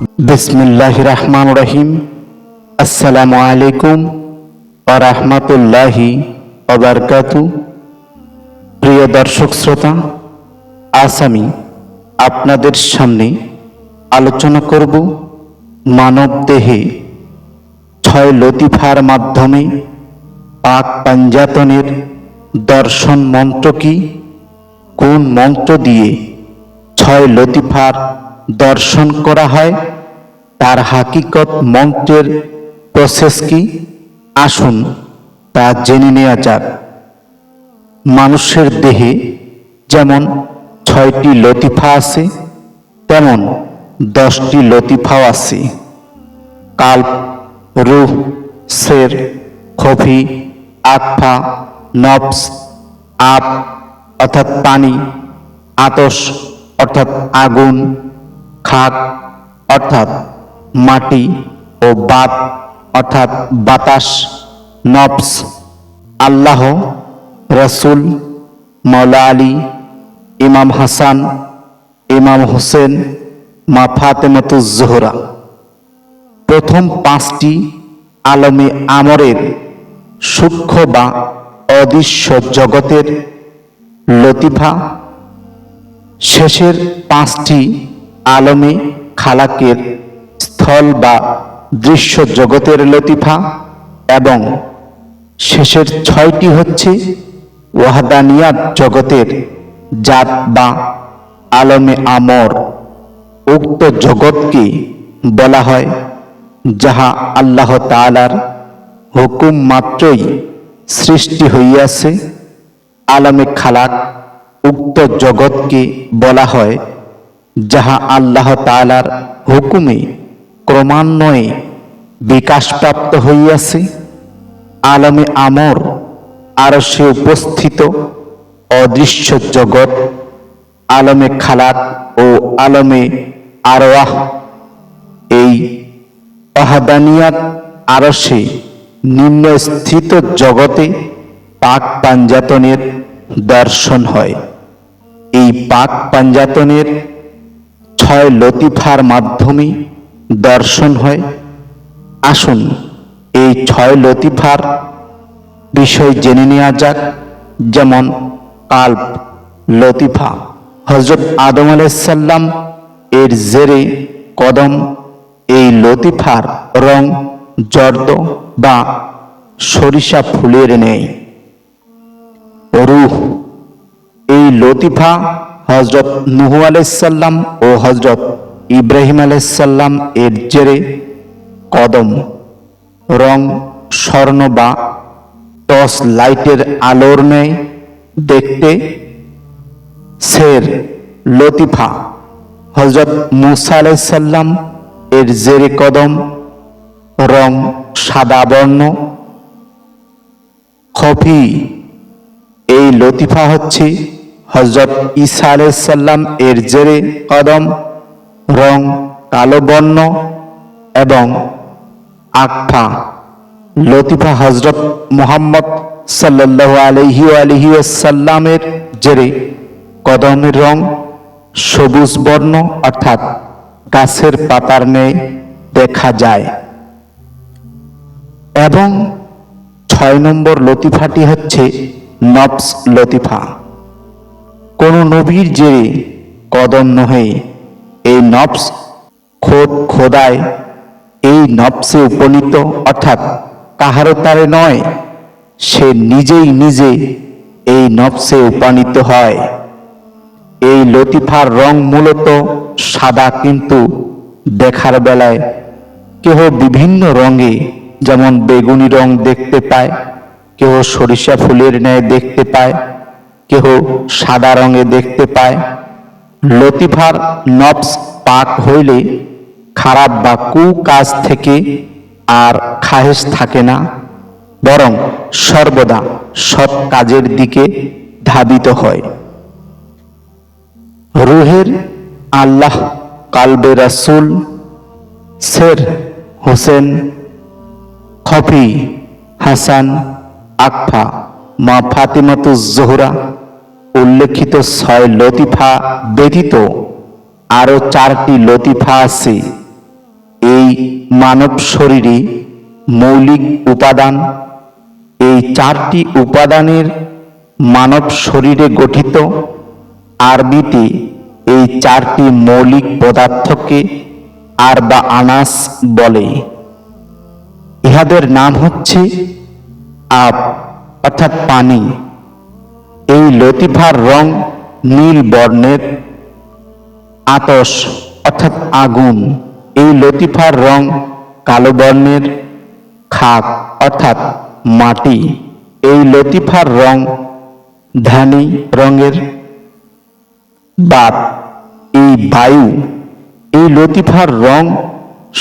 বিসমিল্লাহ রহমান রহিম। আসসালামু আলাইকুম ও রহমতুল্লাহি ওবরকাতু প্রিয় দর্শক শ্রোতা, আজ আমি আপনাদের সামনে আলোচনা করব মানব দেহে ছয় লতিফার মাধ্যমে পাক পাঞ্জাতনের দর্শন মন্ত্র কি? কোন মন্ত্র দিয়ে ছয় লতিফার দর্শন করা হয়, তার হাকিকত মন্ত্রের প্রসেস কি? আসুন তা জেনে নেওয়া যাক। মানুষের দেহে যেমন ছয়টি লতিফা আছে, তেমন দশটি লতিফাও আছে। কাল্প, রুহ, সের খফি আকফা নবস, আপ, অর্থাৎ পানি, আতস, অর্থাৎ আগুন খাক অর্থাৎ মাটি ও বাত অর্থাৎ বাতাস নবস আল্লাহ, রসুল মৌলা আলী, ইমাম হাসান, ইমাম হোসেন, মা ফাতেমাতুজ জোহরা। প্রথম পাঁচটি আলমে আমরের সূক্ষ্ম বা অদৃশ্য জগতের লতিফা। শেষের পাঁচটি আলমে খালাকের স্থল বা দৃশ্য জগতের লতিফা এবং শেষের ছয়টি হচ্ছে ওয়াহদানিয়াত জগতের জাত বা আলমে আমর উক্ত জগৎকে বলা হয়, যাহা আল্লাহ তালার হুকুম মাত্রই সৃষ্টি হইয়াছে। আলমে খালাক উক্ত জগৎকে বলা হয় যাহা আল্লাহ তালার হুকুমে ক্রমান্বয়ে বিকাশপ্রাপ্ত হইয়াছে, আলমে আমর, আর সে উপস্থিত অদৃশ্য জগৎ, আলমে খালাত ও আলমে আরওয়াহ এই অহাদানিয়াত আরসে নিম্নস্থিত জগতে পাক পাঞ্জাতনের দর্শন হয়। এই পাক পাঞ্জাতনের ছয় লতিফার মাধ্যমে দর্শন হয়। আসুন এই ছয় লতিফার বিষয় জেনে নেওয়া যাক, যেমন কাল্প, লতিফা। হজরত আদম আলাইসাল্লাম এর জেরে কদম, এই লতিফার রং জর্দ বা সরিষা ফুলের নেই। রুহ, এই লতিফা হজরত নুহু আলাইসাল্লাম ও হজরত ইব্রাহিম আলাইসাল্লাম এর জেরে কদম, রং, স্বর্ণ বা টস লাইটের আলোর নেয় দেখতে সের, লতিফা হজরত মুসা আলাইসাল্লাম এর জেরে কদম, রং সাদা বর্ণ, খফি, এই লতিফা হচ্ছে হজরত ঈসা আলাইসাল্লাম এর জেরে কদম, রং কালো বর্ণ এবং আকফা লতিফা হজরত মোহাম্মদ সাল্লাহ আলহি আলহি সাল্লামের জেরে কদমের রং সবুজ বর্ণ অর্থাৎ গাছের পাতার ন্যায় দেখা যায়। এবং ছয় নম্বর লতিফাটি হচ্ছে নবস লতিফা। কোন নবীর জেরে কদম নহে এই নবস খোদ খোদায়, এই নবসে উপনীত অর্থাৎ কাহারও তারে নয়, সে নিজেই নিজে এই নবসে উপনীত হয়। এই লতিফার রং মূলত সাদা কিন্তু দেখার বেলায় কেহ বিভিন্ন রঙে যেমন বেগুনি রং দেখতে পায়, কেহ সরিষা ফুলের ন্যায় দেখতে পায় কেহ সাদা রঙে দেখতে পায়। লতিফার নবস পাক হইলে খারাপ বা কু কাজ থেকে আর খাহেস থাকে না, বরং সর্বদা সৎ কাজের দিকে ধাবিত হয়। রুহের আল্লাহ কালবে রাসুল শের হোসেন খফি হাসান আকফা মা ফাতিমাতু জোহরা, উল্লেখিত ছয় লতিফা ব্যতীত আরও চারটি লতিফা আছে। এই মানব শরীরে মৌলিক উপাদান। এই চারটি উপাদানের মানব শরীরে গঠিত। আরবিতে এই চারটি মৌলিক পদার্থকে আর বা আনাস বলে। ইহাদের নাম হচ্ছে আপ। অর্থাৎ পানি। এই লতিফার রং নীল বর্ণের আতস অর্থাৎ আগুন। এই লতিফার রং কালো বর্ণের খাক অর্থাৎ মাটি। এই লতিফার রং ধানি রঙের বাত। এই বায়ু, এই লতিফার রং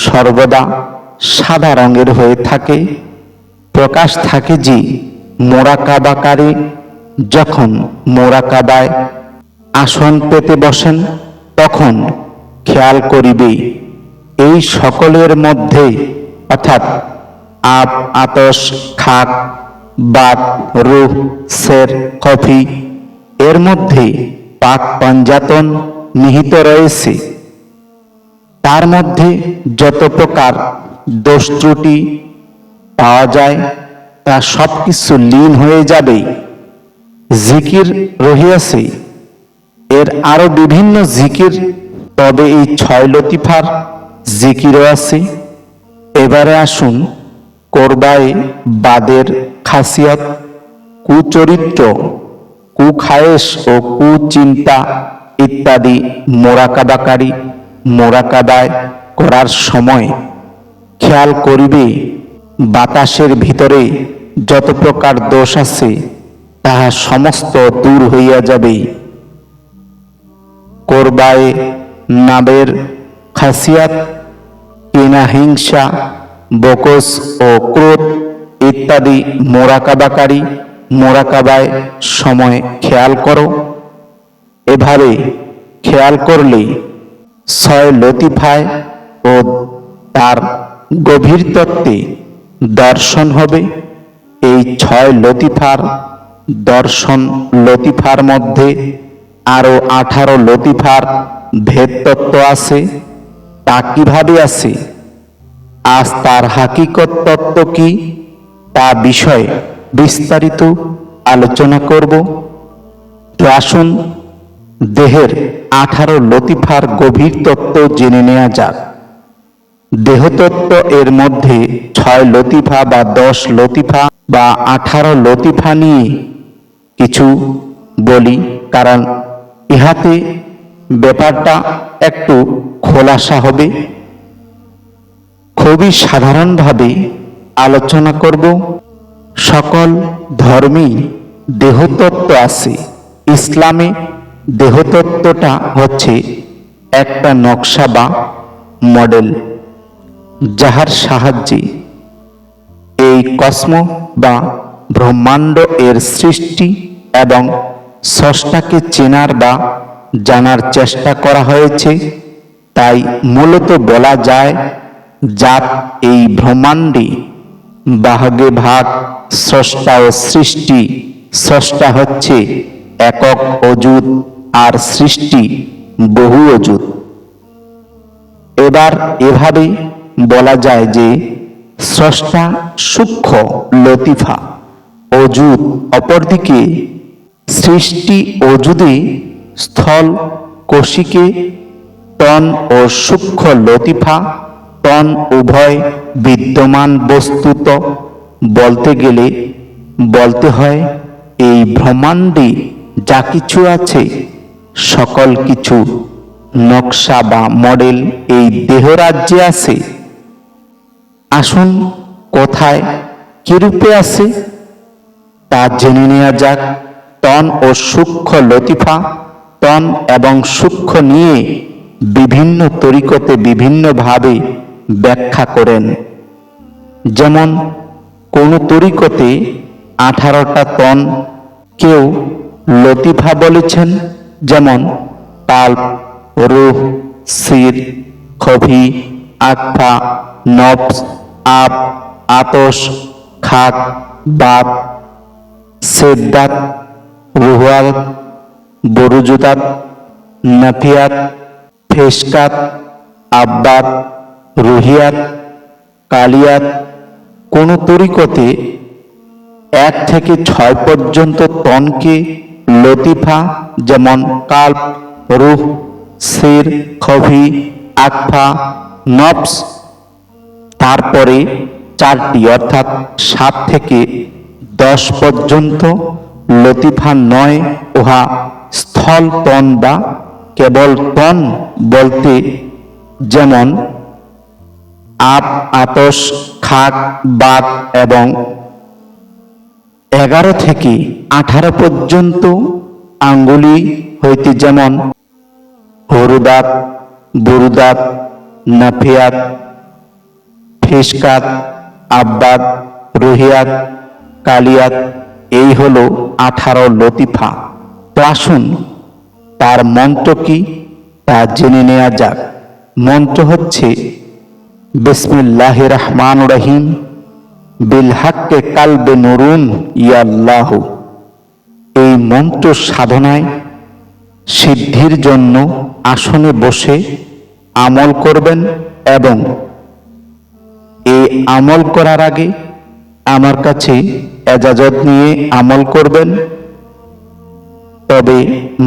সর্বদা সাদা রঙের হয়ে থাকে, প্রকাশ থাকে যে মোরাকাবাকারে যখন মোরাকাবায় আসন পেতে বসেন, তখন খেয়াল করিবে এই সকলের মধ্যে, অর্থাৎ আপ, আতস, খাক বাত রুহ সের, কফি, এর মধ্যে পাক পঞ্জাতন নিহিত রয়েছে। তার মধ্যে যত প্রকার দোষ ত্রুটি পাওয়া যায় তা সব কিছু লীন হয়ে যাবে। জিকির রহিয়াছে। এর আরও বিভিন্ন জিকির, তবে এই ছয় লতিফার জিকিরও আছে। এবারে আসুন কোরবায় বাদের খাসিয়ত, কুচরিত্র, কুখায়েশ ও কুচিন্তা ইত্যাদি মোরাকাবাকারী মোরাকাবায় করার সময় খেয়াল করিবে। বাতাসের ভিতরে যত প্রকার দোষ আছে, তাহা সমস্ত দূর হইয়া যাবে। কোরবায় নাবের খাসিয়াত, কিনা হিংসা, বকস ও ক্রোধ ইত্যাদি মোরাকাবাকারী মোরাকাবায় সময় খেয়াল করো। এভাবে খেয়াল করলে ছয় লতিফায় ও তার গভীর তত্ত্বে দর্শন হবে। এই ছয় লতিফার দর্শন লতিফার মধ্যে আরও আঠারো লতিফার ভেদ তত্ত্ব আছে। তা কীভাবে আছে? আজ তার হাকিকত তত্ত্ব কি? তা বিষয়ে বিস্তারিত আলোচনা করব। তো আসুন দেহের আঠারো লতিফার গভীর তত্ত্ব জেনে নেওয়া যাক। দেহতত্ত্ব এর মধ্যে ছয় লতিফা বা দশ লতিফা বা আঠারো লতিফা নিয়ে কিছু বলি, কারণ ইহাতে ব্যাপারটা একটু খোলাসা হবে। খুবই সাধারণভাবে আলোচনা করব। সকল ধর্মেই দেহতত্ত্ব আছে। ইসলামে দেহতত্ত্বটা হচ্ছে একটা নকশা বা মডেল। যাহার সাহায্যে এই কসমো বা ব্রহ্মাণ্ড এর সৃষ্টি এবং স্রষ্টাকে চেনার বা জানার চেষ্টা করা হয়েছে, তাই মূলত বলা যায় জাত এই ব্রহ্মাণ্ডে ভাগে ভাগ স্রষ্টা ও সৃষ্টি, স্রষ্টা হচ্ছে একক অজুত আর সৃষ্টি বহু অজুত এবার এভাবে বলা যায় যে, স্রষ্টা সূক্ষ্ম লতিফা অজুদ অপরদিকে, সৃষ্টি অজুদে স্থল কোশিকে তন ও সূক্ষ্ম লতিফা, তন উভয় বিদ্যমান বস্তুত। বলতে গেলে, বলতে হয়, এই ব্রহ্মাণ্ডে যা কিছু আছে, সকল কিছু, নকশা বা মডেল এই দেহরাজ্যে আছে। আসুন কোথায়, কিরূপে আছে, তা জেনে নেওয়া যাক। তন ও সূক্ষ্ম লতিফা, তন এবং সূক্ষ্ম নিয়ে বিভিন্ন তরিকতে বিভিন্নভাবে ব্যাখ্যা করেন। যেমন, কোন তরিকতে আঠারোটা তন কেউ লতিফা বলেছেন, যেমন পাল্প রুহ, সির, খভি আকফা নবস আপ, আতস খাক বাপ সেদ্দাত রুহাল বরুজুদাত নাফিয়াত, ফেসকাত, আব্বাত, রুহিয়াত, কালিয়াত, কোনো তরিকতে এক থেকে ছয় পর্যন্ত তনকে লতিফা, যেমন কাল্প, রুহ, সির, খভি, আকফা নবস তারপরে চারটি, অর্থাৎ সাত থেকে দশ পর্যন্ত লতিফা নয় উহা স্থল তন বা কেবল তন বলতে যেমন আপ, আতস, খাক, বাত এবং এগারো থেকে আঠারো পর্যন্ত আঙ্গুলি হইতে যেমন হরুদাত, বুরুদাত, নাফিয়াত ফিসকাত আব্বাদ, রুহিয়াত, কালিয়াত, এই হলো আঠারো লতিফা। তো আসুন, তার মন্ত্র কি? তা জেনে নেওয়া যাক। মন্ত্র হচ্ছে, বিসমিল্লাহ রহমান রহিম, বিল হাক্কে কালবে নুরুন ইয়াল্লাহ। এই মন্ত্র সাধনায় সিদ্ধির জন্য আসনে বসে আমল করবেন এবং এই আমল করার আগে আমার কাছে এজাজত নিয়ে আমল করবেন। তবে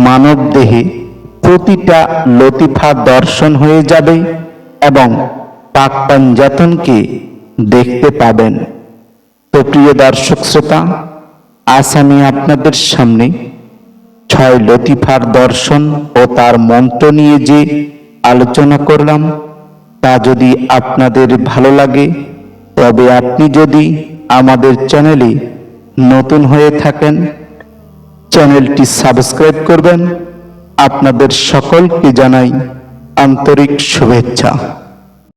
মানব দেহে প্রতিটা লতিফা দর্শন হয়ে যাবে এবং পাক পাঞ্জাতনকে দেখতে পাবেন। তো প্রিয় দর্শক শ্রোতা, আজ আমি আপনাদের সামনে ছয় লতিফার দর্শন ও তার মন্ত্র নিয়ে যে আলোচনা করলাম তা যদি আপনাদের ভালো লাগে, তবে আপনি যদি আমাদের চ্যানেলে নতুন হয়ে থাকেন, চ্যানেলটি সাবস্ক্রাইব করবেন। আপনাদের সকলকে জানাই আন্তরিক শুভেচ্ছা।